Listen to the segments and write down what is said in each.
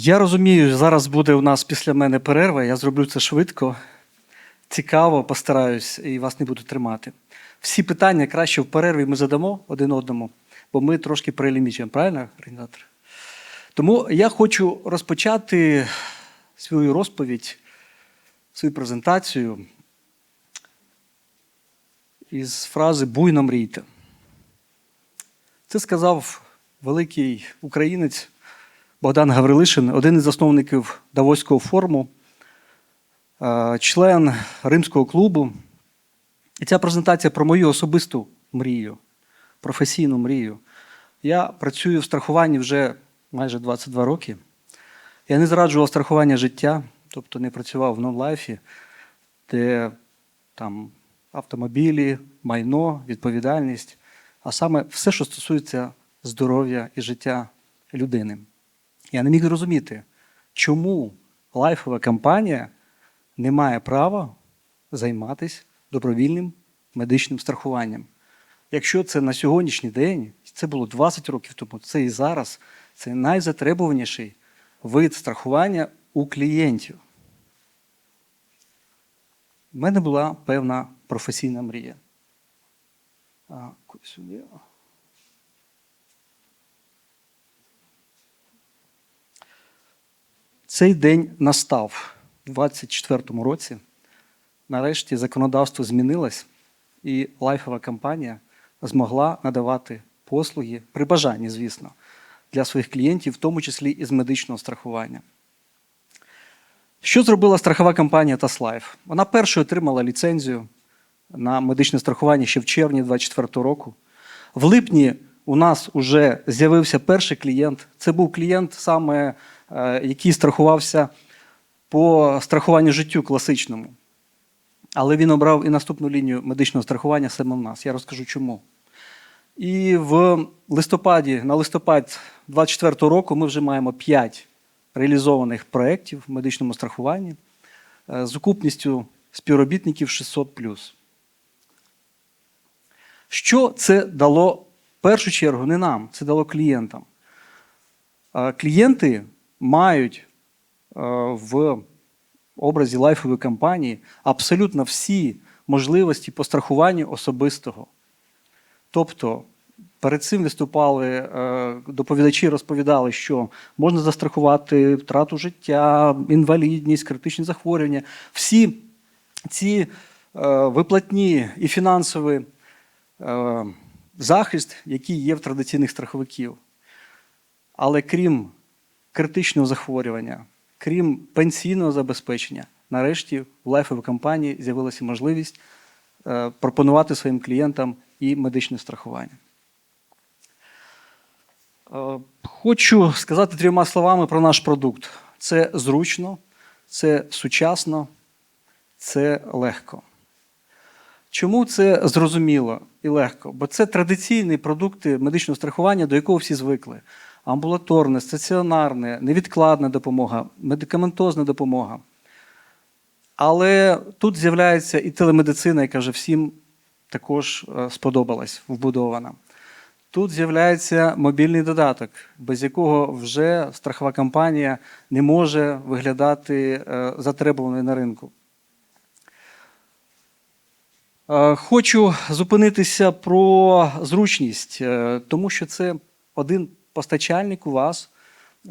Я розумію, зараз буде у нас після мене перерва. Я зроблю це швидко, цікаво, постараюсь і вас не буду тримати. Всі питання краще в перерві ми задамо один одному, бо ми трошки перелімічуємо, правильно, організатор? Тому я хочу розпочати свою розповідь, свою презентацію із фрази Буйно мрійте. Це сказав великий українець Богдан Гаврилишин, один із засновників Давоського форуму, е, член Римського клубу. І ця презентація про мою особисту мрію, професійну мрію. Я працюю в страхуванні вже майже 22 роки. Я не зраджував страхування життя, тобто не працював в нон-лайфі, де там автомобілі, майно, відповідальність, а саме все, що стосується здоров'я і життя людини. Я не міг зрозуміти, чому лайфова компанія не має права займатися добровільним медичним страхуванням. Якщо це на сьогоднішній день, це було 20 років тому, це і зараз, це найзатребуваніший вид страхування у клієнтів. У мене була певна професійна мрія. А, сюди. Цей день настав у 24-му році. Нарешті законодавство змінилось, і лайфова компанія змогла надавати послуги при бажанні, звісно, для своїх клієнтів, в тому числі і з медичного страхування. Що зробила страхова компанія Таслайф? Вона першою отримала ліцензію на медичне страхування ще в червні 2024 року. В липні у нас вже з'явився перший клієнт. Це був клієнт, саме, який страхувався по страхуванню життю класичному. Але він обрав і наступну лінію медичного страхування саме в нас. Я розкажу чому. І в листопаді, на листопад 2024 року ми вже маємо 5 реалізованих проєктів в медичному страхуванні е, з окупністю співробітників 600 Що це дало в першу чергу не нам, це дало клієнтам. Е, Клієнти мають е, в образі лайфової компанії абсолютно всі можливості по страхуванню особистого. Тобто перед цим виступали е, доповідачі, розповідали, що можна застрахувати втрату життя, інвалідність, критичні захворювання. Всі ці е, виплатні і фінансовий е, захист, який є в традиційних страховиків. Але крім критичного захворювання, крім пенсійного забезпечення, нарешті в лайфовій компанії з'явилася можливість е, пропонувати своїм клієнтам і медичне страхування. Е, Хочу сказати трьома словами про наш продукт. Це зручно, це сучасно, це легко. Чому це зрозуміло і легко? Бо це традиційні продукти медичного страхування, до якого всі звикли. Амбулаторне, стаціонарне, невідкладна допомога, медикаментозна допомога. Але тут з'являється і телемедицина, яка вже всім також е, сподобалась, вбудована. Тут з'являється мобільний додаток, без якого вже страхова компанія не може виглядати е, затребуваною на ринку. Е, Хочу зупинитися про зручність, тому що це один постачальник у вас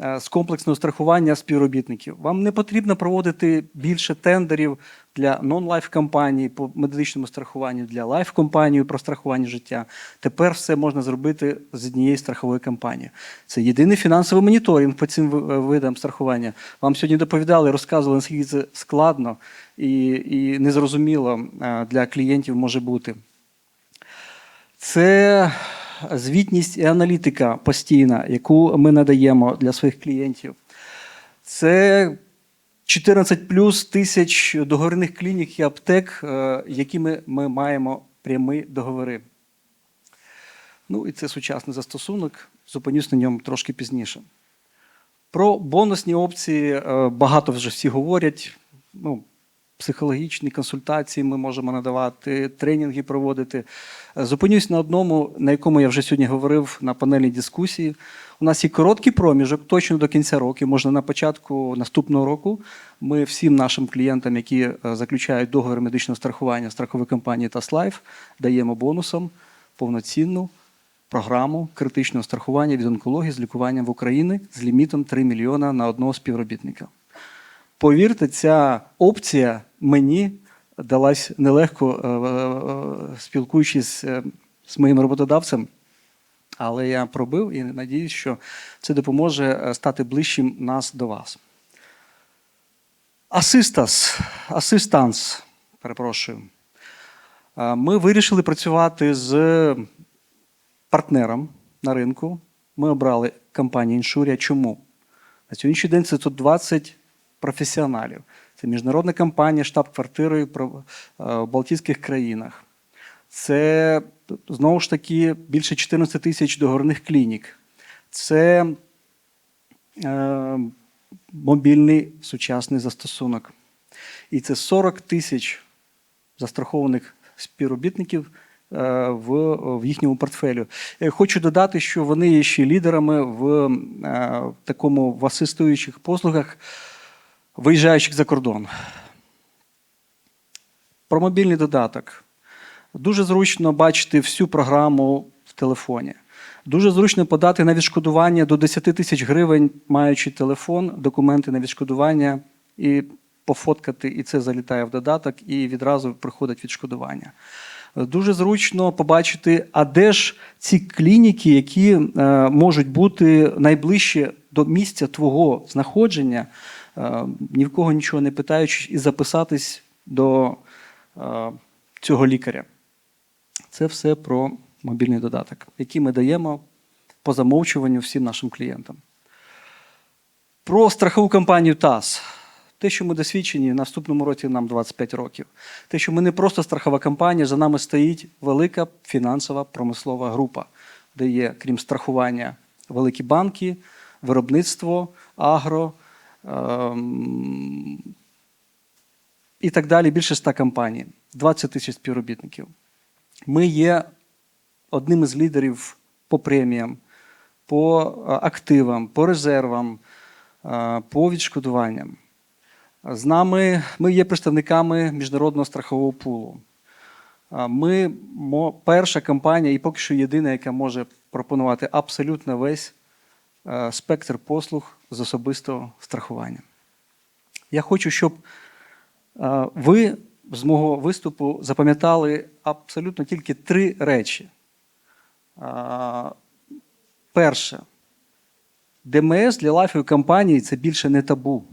е, з комплексного страхування співробітників. Вам не потрібно проводити більше тендерів для нон-лайф компаній по медичному страхуванню, для лайф компанії про страхування життя. Тепер все можна зробити з однієї страхової компанії. Це єдиний фінансовий моніторинг по цим видам страхування. Вам сьогодні доповідали, розказували, наскільки це складно і, і незрозуміло е, для клієнтів може бути. Це звітність і аналітика постійна, яку ми надаємо для своїх клієнтів. Це 14 плюс тисяч договірних клінік і аптек, е, якими ми маємо прямі договори. Ну і це сучасний застосунок. Зупинюсь на ньому трошки пізніше. Про бонусні опції е, багато вже всі говорять. Ну, психологічні консультації ми можемо надавати, тренінги проводити. Зупинюсь на одному, на якому я вже сьогодні говорив на панельній дискусії. У нас є короткий проміжок, точно до кінця року, можна на початку наступного року. Ми всім нашим клієнтам, які е, заключають договір медичного страхування страхової компанії «Таслайф», даємо бонусом повноцінну програму критичного страхування від онкології з лікуванням в Україні з лімітом 3 мільйона на одного співробітника. Повірте, ця опція мені далась нелегко, е, е, е, спілкуючись з моїм роботодавцем. Але я пробив і надіюсь, що це допоможе стати ближчим нас до вас. Асистас, асистанс, перепрошую. Ми вирішили працювати з партнером на ринку. Ми обрали компанію Іншурія. Чому? На сьогоднішній день це тут 20 професіоналів. Це міжнародна компанія штаб-квартирою е, в Балтійських країнах. Це знову ж таки більше 14 тисяч договорних клінік. Це е, мобільний сучасний застосунок. І це 40 тисяч застрахованих співробітників е, в, в їхньому портфелю. Е, Хочу додати, що вони є ще лідерами в е, такому в асистуючих послугах, виїжджаючих за кордон. Про мобільний додаток. Дуже зручно бачити всю програму в телефоні. Дуже зручно подати на відшкодування до 10 тисяч гривень, маючи телефон, документи на відшкодування і пофоткати, і це залітає в додаток, і відразу приходить відшкодування. Дуже зручно побачити, а де ж ці клініки, які е, можуть бути найближче до місця твого знаходження, ні в кого нічого не питаючи, і записатись до е, цього лікаря. Це все про мобільний додаток, який ми даємо по замовчуванню всім нашим клієнтам. Про страхову компанію ТАС. Те, що ми досвідчені, наступному році нам 25 років. Те, що ми не просто страхова компанія, за нами стоїть велика фінансова промислова група, де є, крім страхування, великі банки, виробництво, агро і так далі. Більше 100 компаній, 20 тисяч співробітників. Ми є одним із лідерів по преміям, по е, активам, по резервам, е, по відшкодуванням. З нами ми є представниками міжнародного страхового пулу. Е, Ми перша компанія і поки що єдина, яка може пропонувати абсолютно весь спектр послуг з особистого страхування. Я хочу, щоб е, ви з мого виступу запам'ятали абсолютно тільки три речі. Е, Перше, ДМС для лайфової компанії це більше не табу.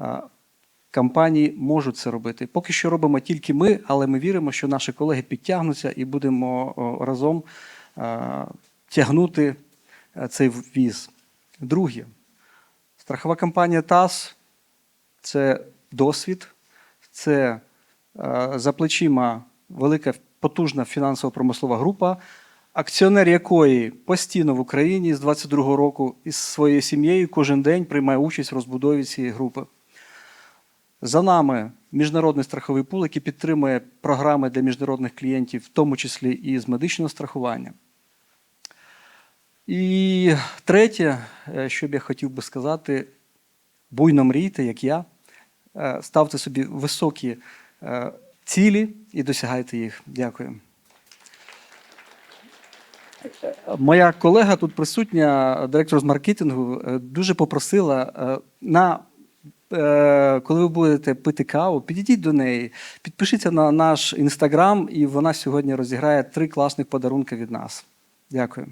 Е, Компанії можуть це робити. Поки що робимо тільки ми, але ми віримо, що наші колеги підтягнуться і будемо разом е, тягнути е, цей віз. Друге, страхова компанія ТАС це досвід, це е, за плечима велика потужна фінансово-промислова група, акціонер якої постійно в Україні з 22-го року із своєю сім'єю кожен день приймає участь в розбудові цієї групи. За нами міжнародний страховий пул, який підтримує програми для міжнародних клієнтів, в тому числі і з медичного страхування. І третє, е, що б я хотів би сказати, буйно мрійте, як я, Е, ставте собі високі е, цілі і досягайте їх. Дякую. Моя колега тут присутня, директор з маркетингу, дуже попросила на. Коли ви будете пити каву, підійдіть до неї, підпишіться на наш інстаграм, і вона сьогодні розіграє три класних подарунки від нас. Дякую.